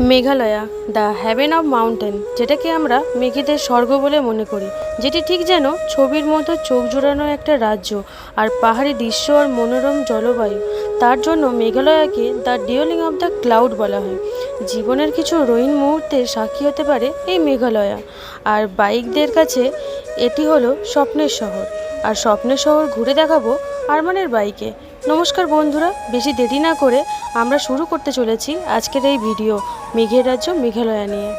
Meghalaya the heaven of mountain যেটাকে আমরা মেঘেদের স্বর্গ বলে মনে করি, যেটি ঠিক যেন ছবির মতো চোখ জোড়ানো একটা রাজ্য আর পাহাড়ি দৃশ্য আর মনোরম জলবায়ু। তার জন্য মেঘালয়াকে the dwelling of the cloud বলা হয়। জীবনের কিছু রঙিন মুহূর্তে সাক্ষী হতে পারে এই মেঘালয়া। আর বাইকদের কাছে এটি হলো স্বপ্নের শহর। আর স্বপ্নের শহর ঘুরে দেখাবো আরমানের বাইকে। নমস্কার বন্ধুরা বেশি দেরি না করে আমরা শুরু করতে চলেছি আজকের এই ভিডিও মেঘের রাজ্য মেঘালয়া নিয়ে।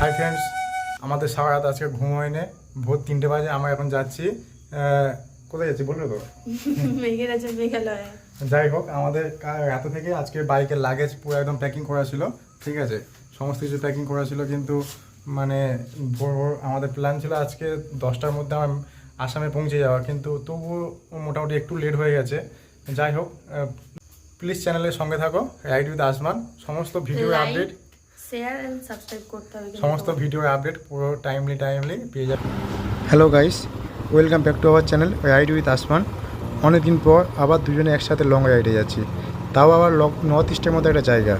হাই ফ্রেন্ডস আমাদের সারা রাত আজকে ঘুম হয়নি। ভোর তিনটে বাজে আমরা এখন যাচ্ছি কোথায় যাচ্ছি বলবে তো? মেঘের রাজ্য মেঘালয়া। যাই হোক আমাদের রাত থেকে আজকে বাইকের লাগেজ পুরো একদম প্যাকিং করা ছিল ঠিক আছে? সমস্ত কিছু প্যাকিং করা ছিল কিন্তু মানে ভোর ভোর আমাদের প্ল্যান ছিল আজকে দশটার মধ্যে আমার আসামে পৌঁছে যাওয়া কিন্তু তবুও মোটামুটি একটু লেট হয়ে গেছে। যাই হোক প্লিজ চ্যানেলের সঙ্গে থাকো রাইড উইথ আসমান। সমস্ত video update share and subscribe করতে হবে সমস্ত ভিডিও আপডেট পুরো টাইমলি টাইমলি পেয়ে যাবে। Hello guys welcome back to our channel ride with Asman. অনেকদিন পর আবার দুজনে একসাথে লং রাইডে যাচ্ছি। তাও আবার নর্থ ইস্টের মতো একটা জায়গা।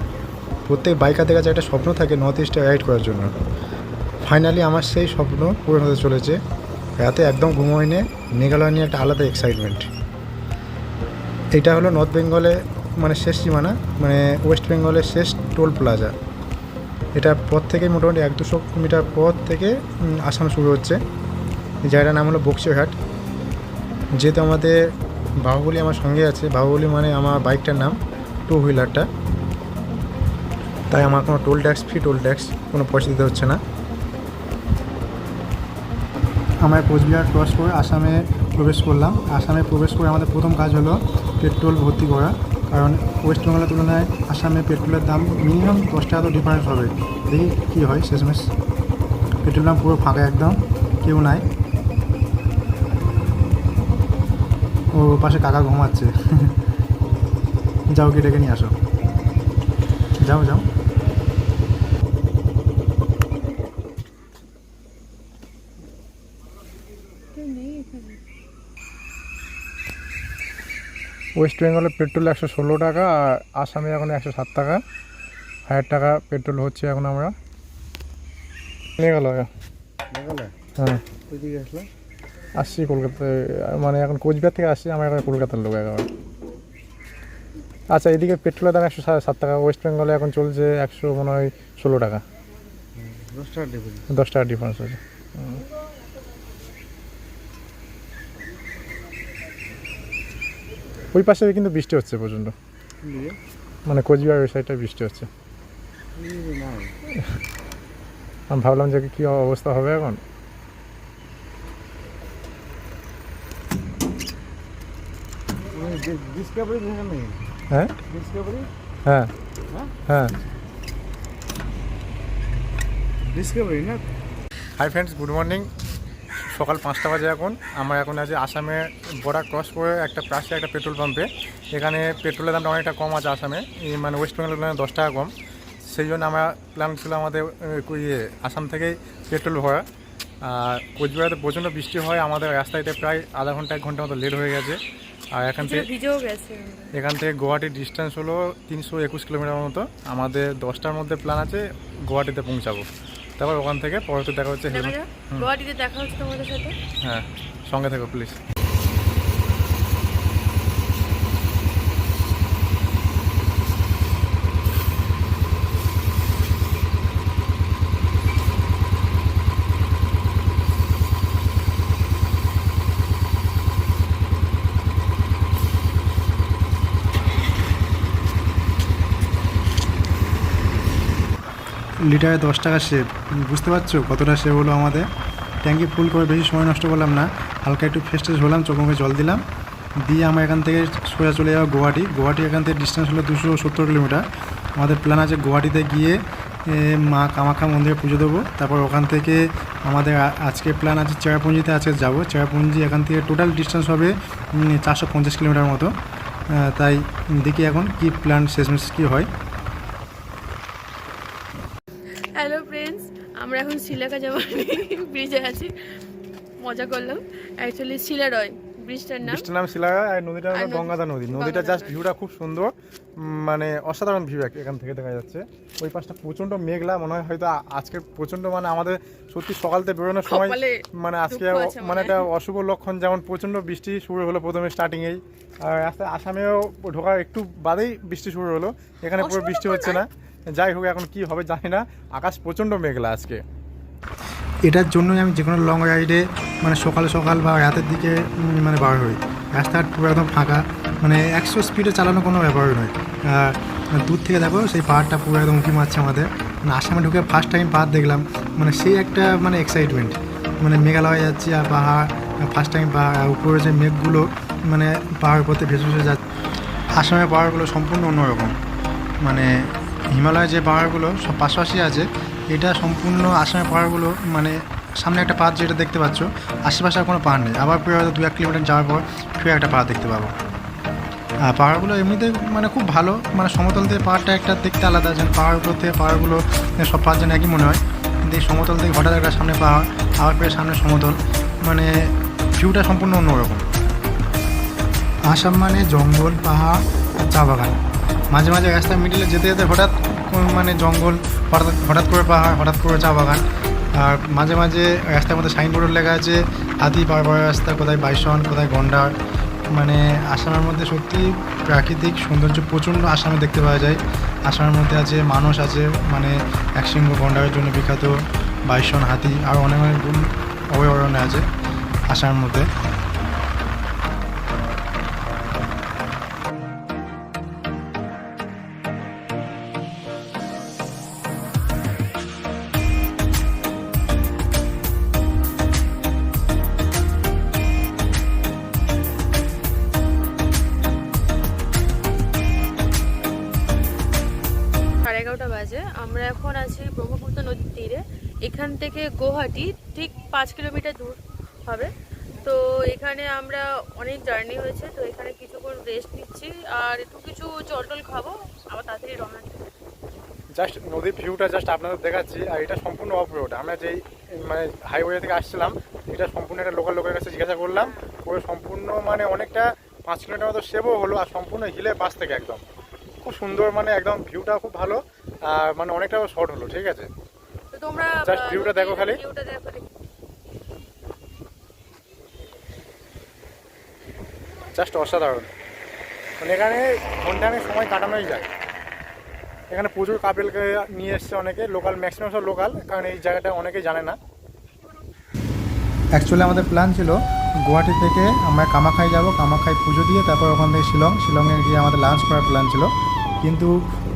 প্রত্যেক বাইকারদের কাছে একটা স্বপ্ন থাকে নর্থ ইস্টে রাইড করার জন্য। ফাইনালি আমার সেই স্বপ্ন পূরণ হতে চলেছে। রাতে একদম ঘুম হয়নি। মেঘালয় নিয়ে একটা আলাদা এক্সাইটমেন্ট এটা হলো নর্থ বেঙ্গলে মানে শেষ সীমানা মানে ওয়েস্ট বেঙ্গলের শেষ টোল প্লাজা এটা পর থেকে মোটামুটি এক দুশো মিটার পর থেকে আসাম শুরু হচ্ছে। জায়গাটার নাম হলো বক্সিরহাট। যেহেতু আমাদের বাহুবলী আমার সঙ্গে আছে, বাহুবলী মানে আমার বাইকটার নাম টু হুইলারটা তাই আমার কোনো toll tax free toll tax কোনো পয়সা দিতে হচ্ছে না। আমরা কোচবিহার ক্রস করে আসামে প্রবেশ করলাম। আসামে প্রবেশ করে আমাদের প্রথম কাজ হলো পেট্রোল ভর্তি করা। কারণ ওয়েস্ট বেঙ্গলের তুলনায় আসামে পেট্রোলের দাম মিনিমাম দশ টাকা তো ডিফারেন্স হবে। দেখি কী হয় শেষমেশ। পেট্রোল দাম পুরো ফাঁকা একদম, কেউ নাই। ও পাশে কাকা ঘুমাচ্ছে। যাও কি ডেকে নিয়ে আসো। যাও যাও। ওয়েস্ট বেঙ্গলে পেট্রোল একশো ষোলো টাকা আর আসামে এখন একশো সাত টাকা। হাজার টাকা পেট্রোল হচ্ছে এখন আমরা। মেঘালয়। হ্যাঁ। আসছি কলকাতায় মানে এখন কোচবিহার থেকে আসছি আমরা এখন কলকাতার লোক একেবারে। আচ্ছা এদিকে পেট্রোলের দাম একশো সাড়ে সাত টাকা ওয়েস্ট বেঙ্গলে এখন চলছে একশো মনে হয় ষোলো টাকা। দশ টাকা ডিপোজিট দশ টাকা ডিফারেন্স আছে ওই পাশে কিন্তু বৃষ্টি হচ্ছে প্রচণ্ড। মানে কোচবিহার ওই সাইডটা বৃষ্টি হচ্ছে। আমি ভাবলাম যে কী অবস্থা হবে এখন? নেই? হ্যাঁ? হ্যাঁ। হ্যাঁ? হ্যাঁ। না? হাই ফ্রেন্ডস গুড মর্নিং সকাল পাঁচটা বাজে এখন। আমরা এখন আছি আসামে বর্ডার ক্রস করে একটা পাশে একটা পেট্রোল পাম্পে এখানে পেট্রোলের দামটা অনেকটা কম আছে আসামে। মানে ওয়েস্ট বেঙ্গলের তুলনায় দশ টাকা কম। সেই জন্য আমরা প্ল্যান ছিল আমাদের ইয়ে আসাম থেকেই পেট্রোল ভরা। আর কোচবিহারে প্রচণ্ড বৃষ্টি হয়। আমাদের রাস্তাতে প্রায় আধা ঘণ্টা এক ঘণ্টা মতো লেট হয়ে গেছে। আর এখান থেকে এখান থেকে গুয়াহাটির ডিস্টেন্স হলো তিনশো একুশ কিলোমিটার মতো। আমাদের দশটার মধ্যে প্ল্যান আছে গুয়াহাটিতে পৌঁছাবো। তারপর ওখান থেকে পরবর্তী দেখা হচ্ছে গুয়াহাটিতে দেখা হচ্ছে তোমাদের সাথে? হ্যাঁ সঙ্গে থেকো প্লিজ লিটারে দশ টাকা সেভ বুঝতে পারছ কতটা সেভ হলো আমাদের? ট্যাঙ্কি ফুল করে বেশি সময় নষ্ট করলাম না। হালকা একটু ফেস্টেজ হলাম, চোখ জল দিলাম। দিয়ে আমরা এখান থেকে সোজা চলে যাব গুয়াহাটি। গুয়াহাটি এখান থেকে ডিস্টেন্স হলো দুশো সত্তর কিলোমিটার। আমাদের প্ল্যান আছে গুয়াহাটিতে গিয়ে মা কামাখ্যা মন্দিরে পুজো দেবো। তারপর ওখান থেকে আমাদের আজকে প্ল্যান আছে চেরাপুঞ্জিতে আজকে যাব। চেরাপুঞ্জি এখান থেকে টোটাল ডিস্টেন্স হবে চারশো পঞ্চাশ কিলোমিটার মতো। তাই দেখি এখন কি প্ল্যান শেষমেশ কী হয় হ্যালো ফ্রেন্ডস আমরা এখন শিলাকা যাওয়ার ব্রিজে আছি। মজা করলাম। অ্যাকচুয়ালি শিলারয় ব্রিজটার নাম। বৃষ্টির নাম শিলাগা আর নদীটা হলো আর নদী- নদীটা জাস্ট ভিউটা খুব সুন্দর। মানে অসাধারণ ভিউ এখান থেকে দেখা যাচ্ছে। ওই পাশটা প্রচণ্ড মেঘলা মনে হয় হয়তো আজকে প্রচণ্ড মানে আমাদের সত্যি সকালতে বেরোনোর সময় মানে আজকে মনে মানে একটা অশুভ লক্ষণ যেমন প্রচণ্ড বৃষ্টি শুরু হলো প্রথমে স্টার্টিংয়েই আর রাস্তায় আসামেও ঢোকার একটু বাদেই বৃষ্টি শুরু হলো। এখানে পুরো বৃষ্টি হচ্ছে না। যাই হোক এখন কি হবে জানি না। আকাশ প্রচণ্ড মেঘলা আজকে। এটার জন্যই আমি যে কোনো লং রাইডে মানে সকাল সকাল বা রাতের দিকে মানে বার হই। রাস্তাঘাট পুরো একদম ফাঁকা মানে একশো স্পিডে চালানো কোনো ব্যাপারই নয়। আর দূর থেকে দেখো, সেই পাহাড়টা পুরো একদম উঁকি মারছে আমাদের। মানে আসামে ঢুকে ফার্স্ট টাইম পাহাড় দেখলাম মানে সেই একটা মানে এক্সাইটমেন্ট মানে মেঘালয় যাচ্ছি আর পাহাড় ফার্স্ট টাইম পাহাড় উপরে যে মেঘগুলো মানে পাহাড় থেকে ভেসে ভেসে যাচ্ছে। আসামের পাহাড়গুলো সম্পূর্ণ অন্যরকম। মানে হিমালয়ের যে পাহাড়গুলো, সব পাশাপাশি আছে এটা সম্পূর্ণ আসামের পাহাড়গুলো মানে সামনে একটা পাহাড় যেটা দেখতে পাচ্ছ, আশেপাশে আর কোনো পাহাড় নেই। আবার ফিরে হয়তো দু এক কিলোমিটার যাওয়ার পর ফিরে একটা পাহাড় দেখতে পাবো। আর পাহাড়গুলো এমনিতে মানে খুব ভালো মানে সমতল থেকে পাহাড়টা একটা দেখতে আলাদা, যেন পাহাড় উপর থেকে পাহাড়গুলো সব পাহাড় যেন একই মনে হয়। কিন্তু এই সমতল থেকে হঠাৎ একটা সামনে পাহাড়, আবার ফিরে সামনে সমতল মানে ভিউটা সম্পূর্ণ অন্যরকম। আসাম মানে জঙ্গল, পাহাড় চা বাগান। মাঝে মাঝে রাস্তার মিডিলে যেতে যেতে হঠাৎ মানে জঙ্গল, হঠাৎ হঠাৎ করে পাহাড়, হঠাৎ করে চা বাগান। আর মাঝে মাঝে রাস্তার মধ্যে সাইনবোর্ডও লেখা আছে হাতি পার পার রাস্তা, কোথায় বাইসন, কোথায় গন্ডার। মানে আসামের মধ্যে সত্যি প্রাকৃতিক সৌন্দর্য প্রচণ্ড আসামে দেখতে পাওয়া যায়। আসামের মধ্যে আছে, মানুষ আছে মানে একশৃঙ্গ গন্ডারের জন্য বিখ্যাত, বাইসন, হাতি, আর অনেক অনেক অভয়ারণ্য আছে আসামের মধ্যে। থেকে গুয়াহাটি, ঠিক পাঁচ কিলোমিটার দূর হবে। তো এখানে আমরা অনেক জার্নি হয়েছে, তো এখানে কিছুক্ষণ রেস্ট নিচ্ছি। আর একটু কিছু জল টল খাব, আবার তাড়াতাড়ি রওনা জাস্ট নদীর ভিউটা জাস্ট আপনাদের দেখাচ্ছি, আর এটা সম্পূর্ণ অফ রোড আমরা যেই মানে হাইওয়ে থেকে আসছিলাম, এটা সম্পূর্ণ একটা লোকাল লোকের কাছে জিজ্ঞাসা করলাম। পুরো সম্পূর্ণ মানে অনেকটা পাঁচ কিলোমিটার মতো সেবও হলো, আর সম্পূর্ণ হিলে বাস থেকে একদম। খুব সুন্দর মানে একদম ভিউটা খুব ভালো, আর মানে অনেকটা শর্ট হলো, ঠিক আছে? তো তোমরা Just আহ, view টা দেখো খালি। দেখো জাস্ট অসাধারণ। মানে এখানে ঘন্টাখানেক সময় কাটানোই যায়। এখানে প্রচুর কাপেলকে নিয়ে এসছে অনেকে লোকাল ম্যাক্সিমাম সব লোকাল কারণ এই জায়গাটা অনেকেই জানে না। অ্যাকচুয়ালি আমাদের প্ল্যান ছিল গুয়াহাটি থেকে আমরা কামাখাই যাব কামাখাই পুজো দিয়ে তারপর ওখান থেকে শিলং। শিলংয়ে গিয়ে আমাদের লাঞ্চ করার প্ল্যান ছিল। কিন্তু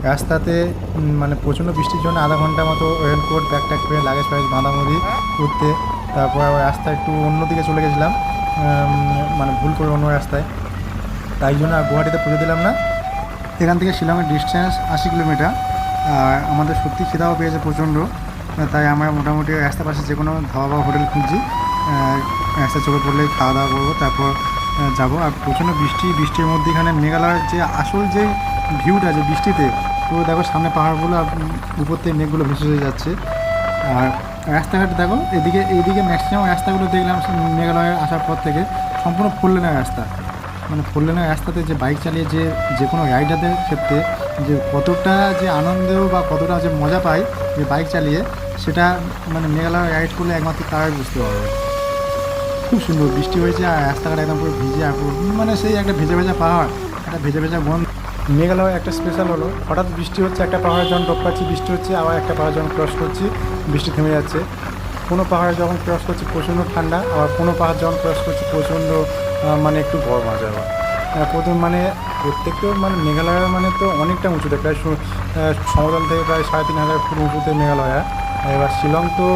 রাস্তাতে মানে প্রচণ্ড বৃষ্টির জন্য আধা ঘণ্টা মতো রেনকোট ব্যাগ ট্যাগ করে লাগেজ ফাগেজ বাঁধামুদি করতে তারপর রাস্তা একটু অন্যদিকে চলে গেছিলাম মানে ভুল করে অন্য রাস্তায়। তাই জন্য আর গুয়াহাটিতে পুজো দিলাম না। এখান থেকে শিলংয়ের ডিস্টেন্স আশি কিলোমিটার। আর আমাদের সত্যি খিদাও পেয়েছে প্রচণ্ড। তাই আমরা মোটামুটি রাস্তার পাশে যে কোনো ধাবা বা হোটেল খুঁজছি। আহ, রাস্তা চোখে পড়লেই খাওয়া দাওয়া করব। তারপর যাব। আর প্রচণ্ড বৃষ্টি, বৃষ্টির মধ্যে এখানে মেঘালয়ের যে আসল যে ভিউটা যে বৃষ্টিতে পুরো দেখো সামনে পাহাড়গুলো উপর থেকে মেঘগুলো ভেসে হয়ে যাচ্ছে। আর রাস্তাঘাট দেখো, এদিকে এইদিকে ম্যাক্সিমাম রাস্তাগুলো দেখলাম মেঘালয়ে আসার পর থেকে সম্পূর্ণ ফুল লেনের রাস্তা। মানে ফোর লেনের রাস্তাতে যে বাইক চালিয়ে যে যে কোনো রাইডারদের ক্ষেত্রে, যে কতটা যে আনন্দ বা কতটা যে মজা পায় যে বাইক চালিয়ে, সেটা মানে মেঘালয় রাইড করলে একমাত্র তারাই বুঝতে পারবে। খুব সুন্দর বৃষ্টি হয়েছে আর রাস্তাঘাট একদম পুরো ভিজে মানে সেই একটা ভেজা ভেজা পাহাড়, একটা ভেজা ভেজা বন মেঘালয় একটা স্পেশাল হলো। হঠাৎ বৃষ্টি হচ্ছে, একটা পাহাড় যখন টপ পাচ্ছি, বৃষ্টি হচ্ছে, আবার একটা পাহাড় যখন ক্রস করছি, বৃষ্টি থেমে যাচ্ছে। কোনো পাহাড় যখন ক্রস করছি প্রচণ্ড ঠান্ডা, আবার কোনো পাহাড় যখন ক্রস করছি প্রচণ্ড মানে একটু গরম আছে আবার। প্রথম মানে প্রত্যেকটা মানে মেঘালয় মানে তো অনেকটা উঁচুতে, প্রায় সমতল থেকে প্রায় সাড়ে তিন হাজার ফুট উঁচুতে মেঘালয়। এবার শিলং তো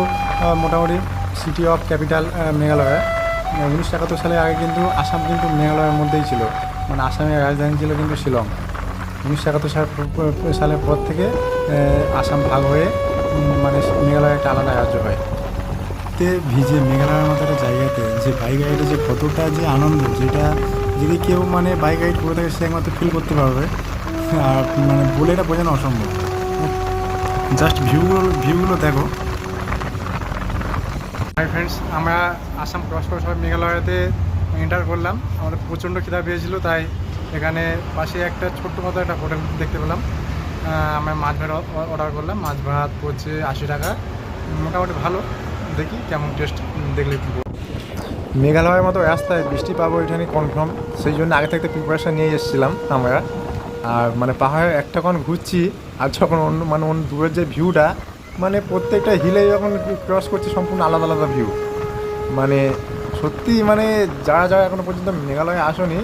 মোটামুটি সিটি অফ ক্যাপিটাল মেঘালয়। উনিশশো একাত্তর সালের আগে কিন্তু আসাম কিন্তু মেঘালয়ের মধ্যেই ছিল। মানে আসামের রাজধানী ছিল কিন্তু শিলং। উনিশশো একাত্তর সাল সালের পর থেকে আসাম ভাগ হয়ে মানে মেঘালয় একটা আলাদা রাজ্য হয়। তে ভিজে মেঘালয়ের মতো একটা জায়গাতে যে বাইক রাইডে যে কতটা যে আনন্দ, যেটা যদি কেউ মানে বাইক রাইড করে থাকে, সে একমাত্র ফিল করতে পারবে। আর মানে বলে এটা বোঝানো অসম্ভব। জাস্ট ভিউগুলো ভিউগুলো দেখো। হাই ফ্রেন্ডস আমরা আসাম ক্রস করে সবাই মেঘালয়তে এন্টার করলাম। আমাদের প্রচণ্ড খিদা পেয়েছিল, তাই এখানে পাশে একটা ছোট্ট মতো একটা হোটেল দেখতে পেলাম। আমরা মাছ ভাত অর্ডার করলাম। মাছ ভাত পড়ছে আশি টাকা। মোটামুটি ভালো। দেখি কেমন টেস্ট দেখলে মেঘালয়ের মতো রাস্তায় বৃষ্টি পাবো এখানে কনফার্ম সেই জন্য আগে থেকে প্রিপারেশান নিয়ে এসেছিলাম আমরা। আর মানে পাহাড়ে একটা ঘুরছি, আর যখন অন্য মানে অন্য দূরের যে ভিউটা মানে প্রত্যেকটা হিলে যখন ক্রস করছি, সম্পূর্ণ আলাদা আলাদা ভিউ মানে সত্যি মানে যারা যারা এখনও পর্যন্ত মেঘালয়ে আসনি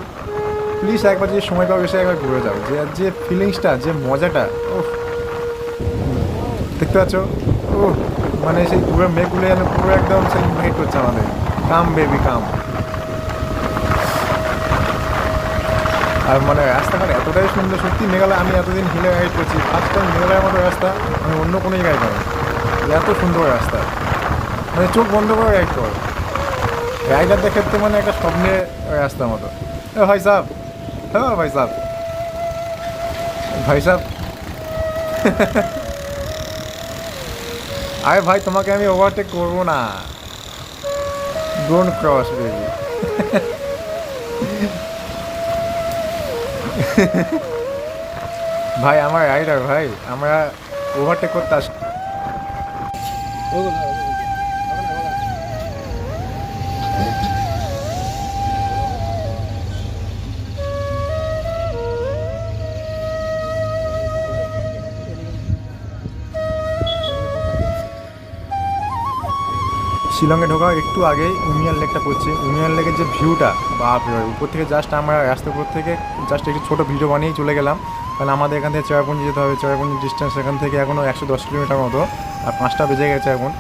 প্লিজ একবার যে সময় পাও এসে একবার ঘুরে যাও। যে যে ফিলিংসটা যে মজাটা ও দেখতে পাচ্ছ? ও মানে সেই পুরো মেঘগুলো যেন পুরো একদম সেই ইনভাইট করছে আমাদের। কাম বেবি কাম আর মানে রাস্তাঘাট এতটাই সুন্দর, সত্যি মেঘালয় আমি এতদিন হিলে গাইড করছি। ফার্স্ট টাইম মেঘালয়ের মতো রাস্তা আমি অন্য কোনো গাইড করি এত সুন্দর রাস্তা। মানে চোখ বন্ধ করে গাইড করো। রাইডারদের ক্ষেত্রে মানে একটা স্বপ্নের রাস্তার মতো। ভাই সাহ হ্যাঁ ভাই সাহ ভাই সাহ আরে ভাই, তোমাকে আমি ওভারটেক করব না। ডোন্ট ক্রস বেবি ভাই আমার রাইডার ভাই। আমরা ওভারটেক করতে আস। শিলংয়ে ঢোকা, একটু আগেই উমিয়ার লেকটা পড়ছে। উমিয়ার লেকের যে ভিউটা, বাপ উপর থেকে জাস্ট আমরা রাস্তার উপর থেকে জাস্ট একটু ছোটো ভিডিও বানিয়েই চলে গেলাম। কারণ আমাদের এখান থেকে চেরাপুঞ্জি যেতে হবে। চেরাপুঞ্জি ডিস্টেন্স এখান থেকে এখনও একশো দশ কিলোমিটার মতো, আর পাঁচটা বেজে গেছে এখন।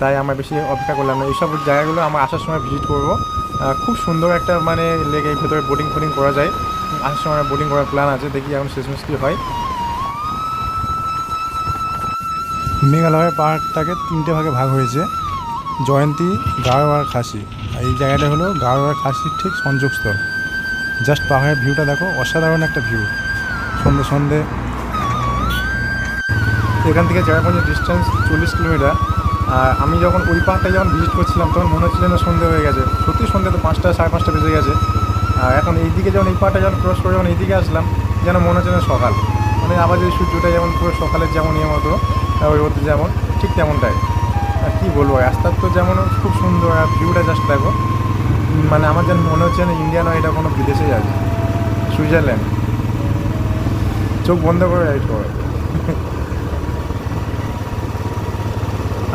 তাই আমরা বেশি অপেক্ষা করলাম না। এইসব জায়গাগুলো আমরা আসার সময় ভিজিট করব। খুব সুন্দর একটা মানে লেক এই ভেতরে বোটিং ফোটিং করা যায়। আসার সময় বোটিং করার প্ল্যান আছে, দেখি এখন শেষমেশ কী হয়। মেঘালয়ের পাহাড়টাকে তিনটে ভাগে ভাগ হয়েছে। জয়ন্তী, গাঢ় আর খাসি। এই জায়গাটা হলো গাঢ় আর খাসির ঠিক সংযোগস্থল। জাস্ট পাহাড়ের ভিউটা দেখো, অসাধারণ একটা ভিউ সন্ধে সন্ধে। এখান থেকে চেরাপুঞ্জির ডিস্টেন্স চল্লিশ কিলোমিটার। আর আমি যখন ওই পাহাড়টা যখন ভিজিট করছিলাম, তখন মনে হচ্ছিল না সন্ধে হয়ে গেছে। সত্যি সন্ধে তো পাঁচটা, সাড়ে পাঁচটা বেজে গেছে। আর এখন এইদিকে যখন, এই পাহাড়টা যখন ক্রস করে যখন এইদিকে আসলাম, যেন মনে হচ্ছে না সকাল। মানে আবার যে সূর্যটা যেমন পুরো সকালের যেমন ইয়ে মতো ওই যেমন, ঠিক তেমনটাই। কী বলব, রাস্তার তো যেমন খুব সুন্দর, আর ভিউটা জাস্ট দেখো। মানে আমার যেন মনে হচ্ছে না ইন্ডিয়া নয়, এটা কোনো বিদেশে যাবে সুইজারল্যান্ড চোখ বন্ধ করে রাইড করো।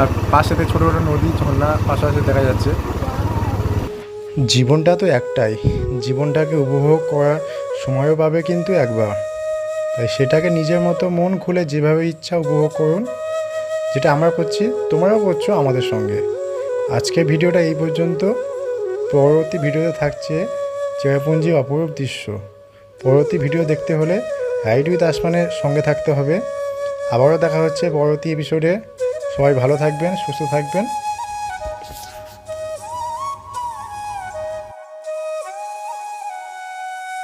আর পাশেতে ছোটো ছোটো নদী, ঝর্ণা, পাশাপাশি দেখা যাচ্ছে। জীবনটা তো একটাই। জীবনটাকে উপভোগ করার সময়ও পাবে কিন্তু একবার। তাই সেটাকে নিজের মতো মন খুলে যেভাবে ইচ্ছা উপভোগ করুন। যেটা আমরা করছি, তোমরাও করছ আমাদের সঙ্গে। আজকের ভিডিওটা এই পর্যন্ত। পরবর্তী ভিডিওতে থাকছে চেরাপুঞ্জির অপরূপ দৃশ্য। পরবর্তী ভিডিও দেখতে হলে রাইড উইথ আসমানের সঙ্গে থাকতে হবে। আবারও দেখা হচ্ছে পরবর্তী এপিসোডে সবাই ভালো থাকবেন, সুস্থ থাকবেন।